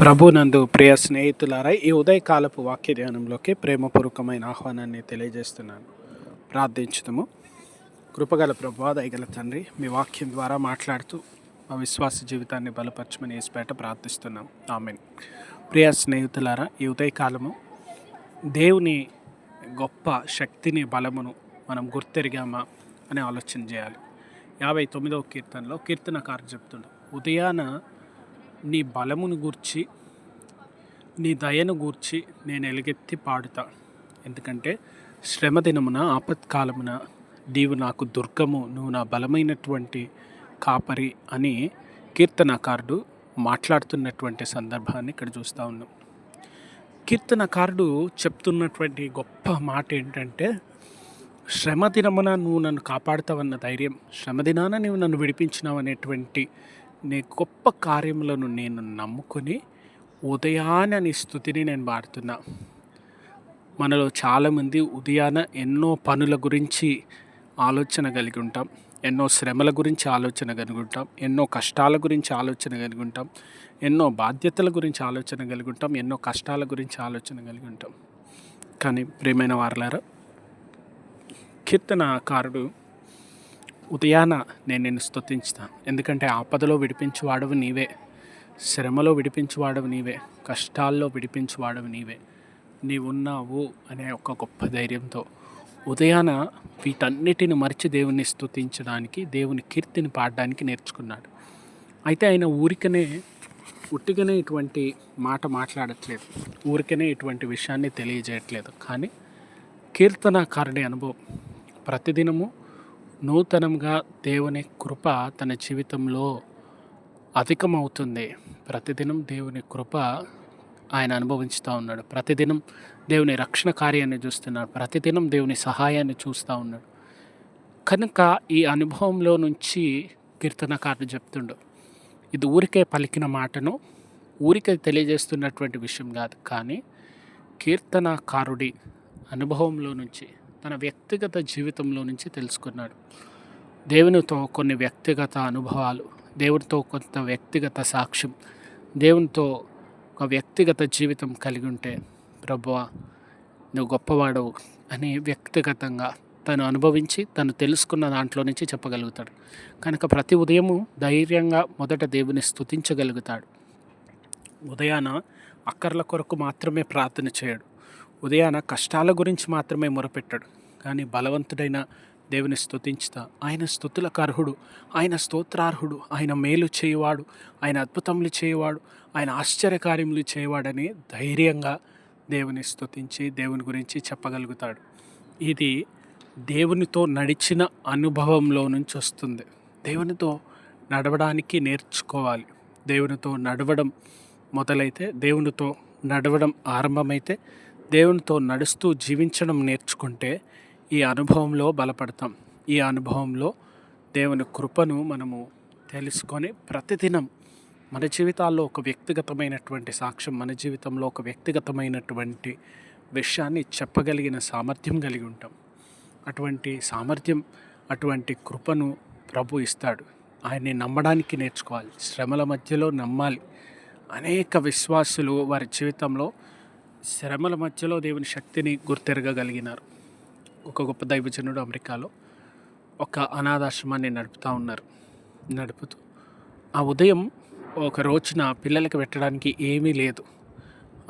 ప్రభునందు ప్రియ స్నేహితులారా ఈ ఉదయకాలపు వాక్య ధ్యానంలోకి ప్రేమపూర్వకమైన ఆహ్వానాన్ని తెలియజేస్తున్నాను. ప్రార్థించుదాము. కృపగల ప్రభా దయగల తండ్రి మీ వాక్యం ద్వారా మాట్లాడుతూ మా విశ్వాస జీవితాన్ని బలపరచమని వేసిపేట ప్రార్థిస్తున్నాం. ఆమెన్. ప్రియ స్నేహితులారా ఈ ఉదయకాలము దేవుని గొప్ప శక్తిని బలమును మనం గుర్తెరిగామా అని ఆలోచన చేయాలి. యాభై తొమ్మిదవ కీర్తనలో కీర్తనకారు చెప్తుండ ఉదయాన నీ బలమును గూర్చి నీ దయను గూర్చి నేను ఎలుగెత్తి పాడుతా. ఎందుకంటే శ్రమ దినమున ఆపత్కాలమున నీవు నాకు దుర్గము నువ్వు నా బలమైనటువంటి కాపరి అని కీర్తనకారుడు మాట్లాడుతున్నటువంటి సందర్భాన్ని ఇక్కడ చూస్తూ ఉన్నాం. కీర్తనకారుడు చెప్తున్నటువంటి గొప్ప మాట ఏంటంటే శ్రమ దినమున నువ్వు నన్ను కాపాడుతావన్న ధైర్యం శ్రమ దినాన నువ్వు నన్ను విడిపించినావు అనేటువంటి నీ గొప్ప కార్యములను నేను నమ్ముకొని ఉదయాన నీ స్థుతిని నేను పాడుతున్నా మనలో చాలామంది ఉదయాన ఎన్నో పనుల గురించి ఆలోచన కలిగి ఉంటాం. ఎన్నో శ్రమల గురించి ఆలోచన కలిగి ఉంటాం. ఎన్నో కష్టాల గురించి ఆలోచన కలిగి ఉంటాం. ఎన్నో బాధ్యతల గురించి ఆలోచన కలిగి ఉంటాం. ఎన్నో కష్టాల గురించి ఆలోచన కలిగి ఉంటాం. కానీ ప్రియమైన వారలారా కీర్తనకారుడు ఉదయాన నేను నిన్ను స్తుతించుతాను ఎందుకంటే ఆపదలో విడిపించువాడవు నీవే. శ్రమలో విడిపించువాడవు నీవే. కష్టాల్లో విడిపించువాడవు నీవే. నీవున్నావు అనే ఒక గొప్ప ధైర్యంతో. ఉదయాన వీటన్నిటిని మరిచి దేవుణ్ణి స్తుతించడానికి దేవుని కీర్తిని పాడడానికి నేర్చుకున్నాడు. అయితే ఆయన ఊరికనే ఉట్టిగానే ఇటువంటి మాట మాట్లాడట్లేదు. ఊరికనే ఇటువంటి విషయాన్ని తెలియజేయట్లేదు. కానీ కీర్తనకారుడి అనుభవం. ప్రతిదినము నూతనంగా దేవుని కృప తన జీవితంలో అధికమవుతుంది. ప్రతిదినం దేవుని కృప ఆయన అనుభవించుతూ ఉన్నాడు. ప్రతిదినం దేవుని రక్షణ కార్యాన్ని చూస్తున్నాడు. ప్రతిదినం దేవుని సహాయాన్ని చూస్తూ ఉన్నాడు. కనుక ఈ అనుభవంలో నుంచి కీర్తనకారుడు చెప్తుండు ఇది ఊరికే పలికిన మాటను ఊరికే తెలియజేస్తున్నటువంటి విషయం కాదు. కానీ కీర్తనకారుడి అనుభవంలో నుంచి తన వ్యక్తిగత జీవితంలో నుంచి తెలుసుకున్నాడు. దేవునితో కొన్ని వ్యక్తిగత అనుభవాలు దేవునితో కొంత వ్యక్తిగత సాక్ష్యం దేవునితో ఒక వ్యక్తిగత జీవితం కలిగి ఉంటే ప్రభువా నువ్వు గొప్పవాడవు అని వ్యక్తిగతంగా తను అనుభవించి తను తెలుసుకున్న దాంట్లో నుంచి చెప్పగలుగుతాడు. కనుక ప్రతి ఉదయము ధైర్యంగా మొదట దేవుని స్తుతించగలుగుతాడు. ఉదయాన అక్కర్ల కొరకు మాత్రమే ప్రార్థన చేయడు. ఉదయాన కష్టాల గురించి మాత్రమే మొరపెట్టాడు. కానీ బలవంతుడైన దేవుని స్తుతించుతా ఆయన స్థుతులకు అర్హుడు ఆయన స్తోత్రార్హుడు ఆయన మేలు చేయవాడు ఆయన అద్భుతములు చేయవాడు ఆయన ఆశ్చర్యకార్యములు చేయవాడని ధైర్యంగా దేవుని స్తుతించి దేవుని గురించి చెప్పగలుగుతాడు. ఇది దేవునితో నడిచిన అనుభవంలో నుంచి వస్తుంది. దేవునితో నడవడానికి నేర్చుకోవాలి. దేవునితో నడవడం మొదలైతే దేవునితో నడవడం ఆరంభమైతే దేవునితో నడుస్తూ జీవించడం నేర్చుకుంటే ఈ అనుభవంలో బలపడతాం. ఈ అనుభవంలో దేవుని కృపను మనము తెలుసుకొని ప్రతిదినం మన జీవితాల్లో ఒక వ్యక్తిగతమైనటువంటి సాక్ష్యం మన జీవితంలో ఒక వ్యక్తిగతమైనటువంటి విషయాన్ని చెప్పగలిగిన సామర్థ్యం కలిగి ఉంటాం. అటువంటి సామర్థ్యం అటువంటి కృపను ప్రభు ఇస్తాడు. ఆయన్ని నమ్మడానికి నేర్చుకోవాలి. శ్రమల మధ్యలో నమ్మాలి. అనేక విశ్వాసులు వారి జీవితంలో శ్రమల మధ్యలో దేవుని శక్తిని గుర్తెరగగలిగినారు. ఒక గొప్ప దైవజనుడు అమెరికాలో ఒక అనాథాశ్రమాన్ని నడుపుతూ ఉన్నారు. నడుపుతూ ఆ ఉదయం ఒక రోజున పిల్లలకి పెట్టడానికి ఏమీ లేదు.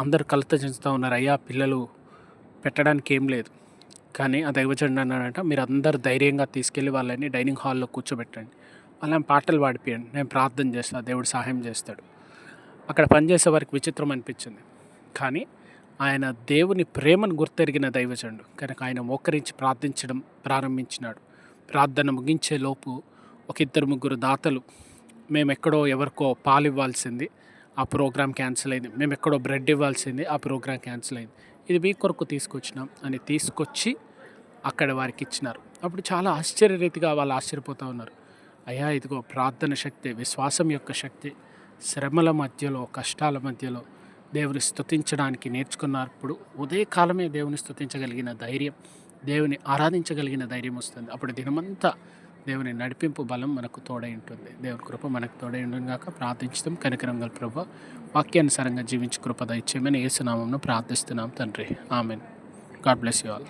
అందరూ కలత చెందుతూ ఉన్నారు. అయ్యా పిల్లలు పెట్టడానికి ఏం లేదు. కానీ ఆ దైవజనుడు అన్నాడంట మీరు అందరు ధైర్యంగా తీసుకెళ్ళి వాళ్ళని డైనింగ్ హాల్లో కూర్చోబెట్టండి. వాళ్ళని పాటలు పాడిపియండి. నేను ప్రార్థన చేస్తాను దేవుడు సహాయం చేస్తాడు. అక్కడ పనిచేసే వారికి విచిత్రం అనిపించింది. కానీ ఆయన దేవుని ప్రేమను గుర్తెరిగిన దైవజనుడు. కనుక ఆయన మోకరించి ప్రార్థించడం ప్రారంభించినాడు. ప్రార్థన ముగించే లోపు ఒక ఇద్దరు ముగ్గురు దాతలు మేము ఎక్కడో ఎవరికో పాలు ఇవ్వాల్సింది ఆ ప్రోగ్రామ్ క్యాన్సిల్ అయింది. మేము ఎక్కడో బ్రెడ్ ఇవ్వాల్సింది ఆ ప్రోగ్రామ్ క్యాన్సిల్ అయింది. ఇది మీ కొరకు తీసుకొచ్చినాం అని తీసుకొచ్చి అక్కడ వారికి ఇచ్చినారు. అప్పుడు చాలా ఆశ్చర్యరీతిగా వాళ్ళు ఆశ్చర్యపోతూ ఉన్నారు. అయ్యా ఇదిగో ప్రార్థన శక్తి విశ్వాసం యొక్క శక్తి శ్రమల మధ్యలో కష్టాల మధ్యలో దేవుని స్తుతించడానికి నేర్చుకున్నప్పుడు ఉదయకాలమే దేవుని స్తుతించగలిగిన ధైర్యం దేవుని ఆరాధించగలిగిన ధైర్యం వస్తుంది. అప్పుడు దినమంతా దేవుని నడిపింపు బలం మనకు తోడై ఉంటుంది. దేవుని కృప మనకు తోడై ఉండను కాక ప్రార్థించడం కనికరంగల ప్రభు వాక్యానుసారంగా జీవించి కృప దయచేయమని ఏసునామంను ప్రార్థిస్తున్నాం తండ్రి. Amen. God bless you all.